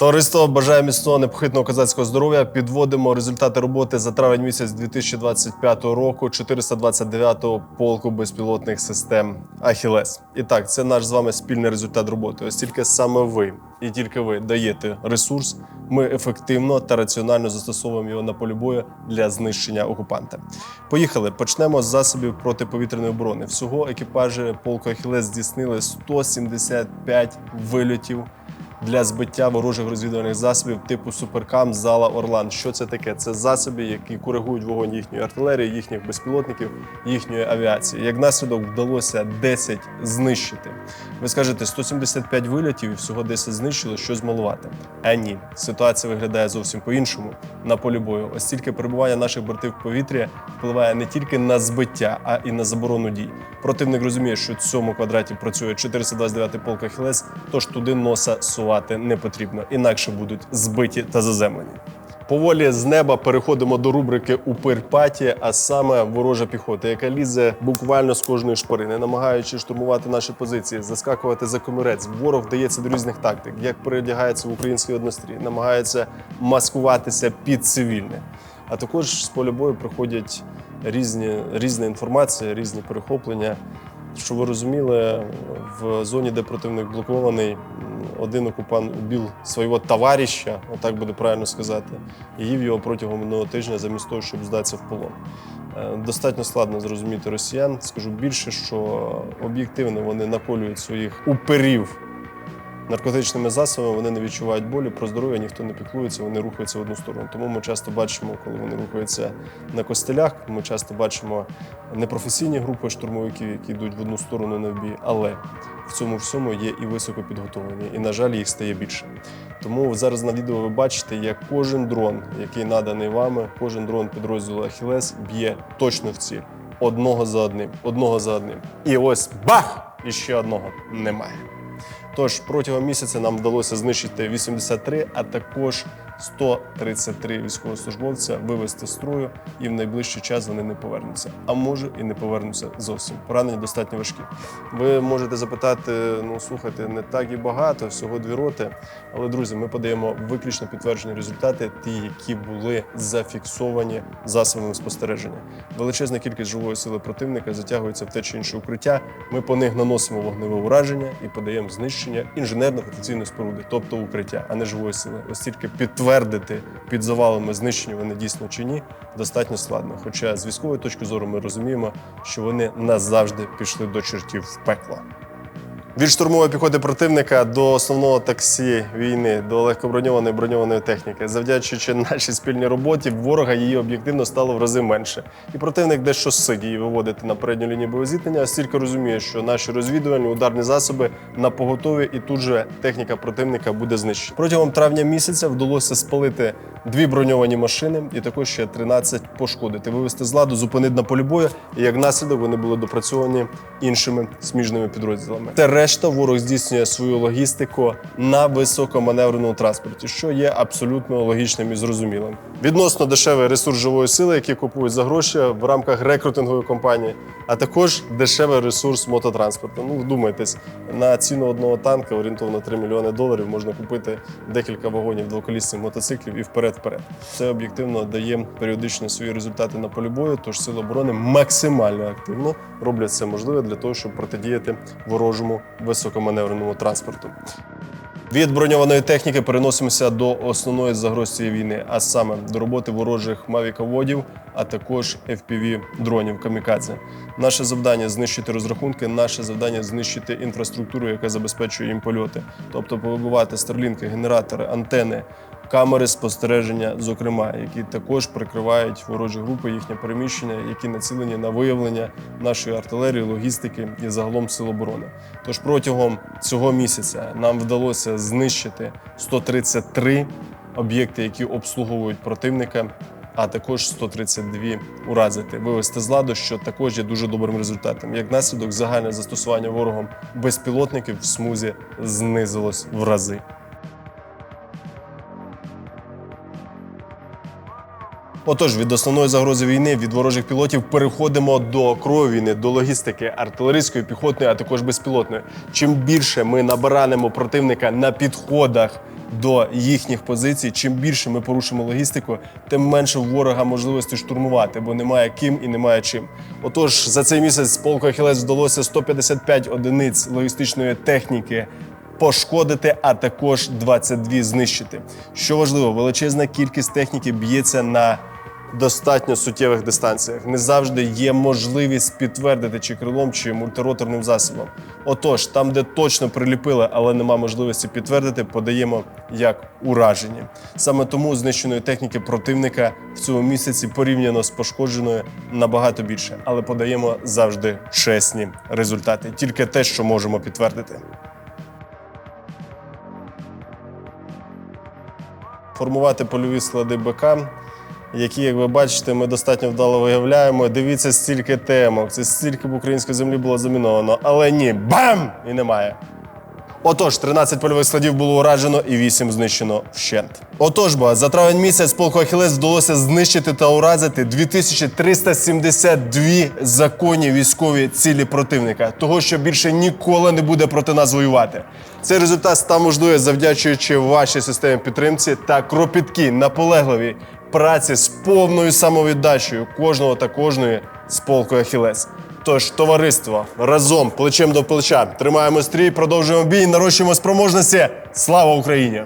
Товариство бажає міцного непохитного козацького здоров'я. Підводимо результати роботи за травень місяць 2025 року 429-го полку безпілотних систем Ахілес. І так, це наш з вами спільний результат роботи. Оскільки саме ви і тільки ви даєте ресурс, ми ефективно та раціонально застосовуємо його на полі бою для знищення окупанта. Поїхали. Почнемо з засобів протиповітряної оборони. Всього екіпажі полку Ахілес здійснили 175 вильотів для збиття ворожих розвідувальних засобів типу Суперкам, Зала Орлан. Що це таке? Це засоби, які коригують вогонь їхньої артилерії, їхніх безпілотників, їхньої авіації. Як наслідок вдалося 10 знищити. Ви скажете, 175 вильотів і всього 10 знищили, щось малувати. А ні, ситуація виглядає зовсім по-іншому на полі бою. Ось тільки перебування наших бортів в повітрі впливає не тільки на збиття, а і на заборону дій. Противник розуміє, що в цьому квадраті працює 429-й полк Ахілес, тож туди носа сувати не потрібно, інакше будуть збиті та заземлені. Поволі з неба переходимо до рубрики Упирпаті, а саме ворожа піхота, яка лізе буквально з кожної шпарини, намагаючи штурмувати наші позиції, заскакувати за комірець. Ворог вдається до різних тактик, як передягається в український однострій, намагається маскуватися під цивільне. А також з поля бою приходять різні, різна інформація, різні перехоплення. Щоб ви розуміли, в зоні, де противник блокований, один окупант убив свого товариша, отак буде правильно сказати, і їв його протягом минулого тижня замість того, щоб здатися в полон. Е, Достатньо складно зрозуміти росіян. Скажу більше, що об'єктивно вони наколюють своїх уперів наркотичними засобами, вони не відчувають болі, про здоров'я ніхто не піклується, вони рухаються в одну сторону. Тому ми часто бачимо, коли вони рухаються на костелях, ми часто бачимо непрофесійні групи штурмовиків, які йдуть в одну сторону на вбій, але в цьому всьому є і високо підготовлені, і, на жаль, їх стає більше. Тому зараз на відео ви бачите, як кожен дрон, який наданий вами, кожен дрон підрозділу Ахілес б'є точно в ціль. Одного за одним, одного за одним. І ось бах! І ще одного немає. Тож протягом місяця нам вдалося знищити 83, а також 133 військовослужбовця вивести з строю, і в найближчий час вони не повернуться. А може і не повернуться зовсім. Поранення достатньо важкі. Ви можете запитати: ну слухайте, не так і багато, всього дві роти. Але друзі, ми подаємо виключно підтверджені результати, ті, які були зафіксовані засобами спостереження. Величезна кількість живої сили противника затягується в те чи інше укриття. Ми по них наносимо вогневе ураження і подаємо знищення інженерно-фотаційної споруди, тобто укриття, а не живої сили. Ось тільки підтвердити під завалами знищені вони дійсно чи ні, достатньо складно. Хоча з військової точки зору ми розуміємо, що вони назавжди пішли до чертів в пекло. Від штурмової піхоти противника до основного таксі війни, до легкоброньованої броньованої техніки. Завдячуючи нашій спільній роботі, ворога її об'єктивно стало в рази менше. І противник дещо сидить її виводити на передню лінію боєзіткнення, оскільки розуміє, що наші розвідувальні ударні засоби на поготові, і тут же техніка противника буде знищена. Протягом травня місяця вдалося спалити дві броньовані машини і також ще 13 пошкодити, вивести з ладу, зупинити на полі бою, і як наслідок вони були допрацьовані іншими сміжними підрозділами. Та решта ворог здійснює свою логістику на високоманевреному транспорті, що є абсолютно логічним і зрозумілим. Відносно дешевий ресурс живої сили, який купують за гроші в рамках рекрутингової кампанії, а також дешевий ресурс мототранспорту. Ну, вдумайтесь, на ціну одного танка орієнтовно 3 мільйони доларів можна купити декілька вагонів двоколісних мотоциклів і вперед-вперед. Це об'єктивно дає періодично свої результати на полі бою, тож сили оборони максимально активно роблять все можливе для того, щоб протидіяти ворожому високоманевреному транспорту. Від броньованої техніки переносимося до основної загроз цієї війни, а саме до роботи ворожих мавіководів, а також fpv дронів камікадзе. Наше завдання знищити розрахунки, наше завдання знищити інфраструктуру, яка забезпечує їм польоти, тобто повибивати старлінки, генератори, антени. Камери спостереження, зокрема, які також прикривають ворожі групи, їхнє переміщення, які націлені на виявлення нашої артилерії, логістики і загалом сил оборони. Тож протягом цього місяця нам вдалося знищити 133 об'єкти, які обслуговують противника. А також 132 уразити, вивести з ладу, що також є дуже добрим результатом. Як наслідок, загальне застосування ворогом безпілотників в смузі знизилось в рази. Отож, від основної загрози війни, від ворожих пілотів переходимо до крові війни, до логістики артилерійської, піхотної, а також безпілотної. Чим більше ми набиранемо противника на підходах до їхніх позицій. Чим більше ми порушимо логістику, тим менше ворога можливості штурмувати, бо немає ким і немає чим. Отож, за цей місяць полку Ахілес вдалося 155 одиниць логістичної техніки пошкодити, а також 22 знищити. Що важливо, величезна кількість техніки б'ється на достатньо суттєвих дистанціях. Не завжди є можливість підтвердити чи крилом, чи мультироторним засобом. Отож, там, де точно приліпили, але нема можливості підтвердити, подаємо як уражені. Саме тому знищеної техніки противника в цьому місяці порівняно з пошкодженою набагато більше, але подаємо завжди чесні результати, тільки те, що можемо підтвердити. Формувати польові склади БК, які, як ви бачите, ми достатньо вдало виявляємо. Дивіться, стільки темок, це стільки б української землі було заміновано. Але ні, бам! І немає. Отож, 13 польових складів було уражено і 8 знищено вщент. Отож, бо за травень місяць полку Ахілес вдалося знищити та уразити 2372 законні військові цілі противника, того, що більше ніколи не буде проти нас воювати. Цей результат став можливий завдячуючи вашій системі підтримці та кропіткій, наполегливій праці з повною самовіддачею кожного та кожної з полку Ахілес. Тож, товариство, разом, плечем до плеча, тримаємо стрій, продовжуємо бій, нарощуємо спроможності. Слава Україні!